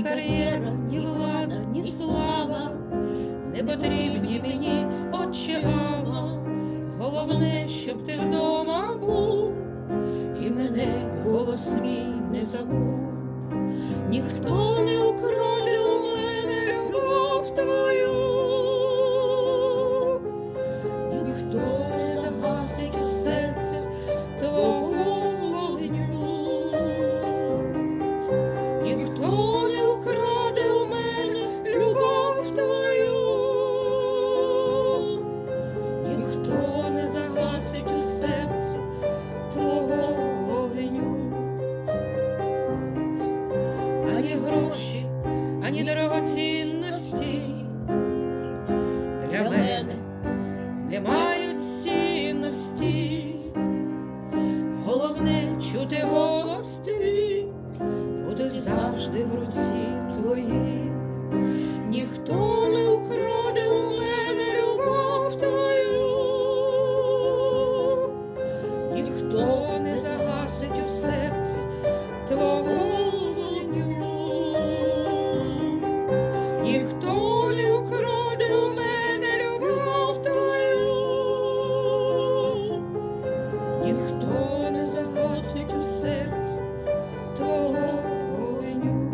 ні кар'єра, ні влада, ні слава, не потрібні мені отче Ава. Головне, щоб ти вдома був, і мене голос мій не забув. Ніхто не украде у мене любов твою, ніхто не загасить у серце твого ані гроші, ані дорогоцінності для мене не мають цінності. Головне чути голос твій, буде завжди в руці твоїй. Ніхто не украде у мене любов твою, ніхто не загасить у серці твого Ніхто не загасить у серці твого вогню.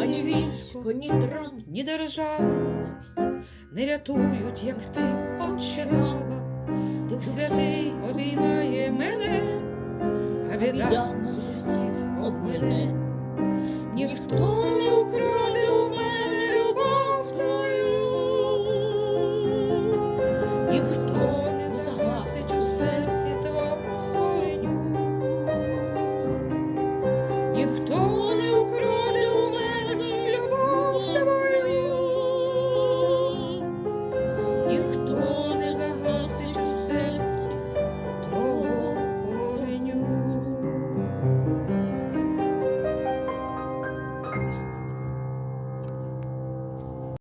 Ані військо, ні драм, ні держава не рятують, як ти, отче. Дух Святий обіймає мене, а біда біда у світі об обмине. Ніхто ніхто не загасить у серці твого вогню,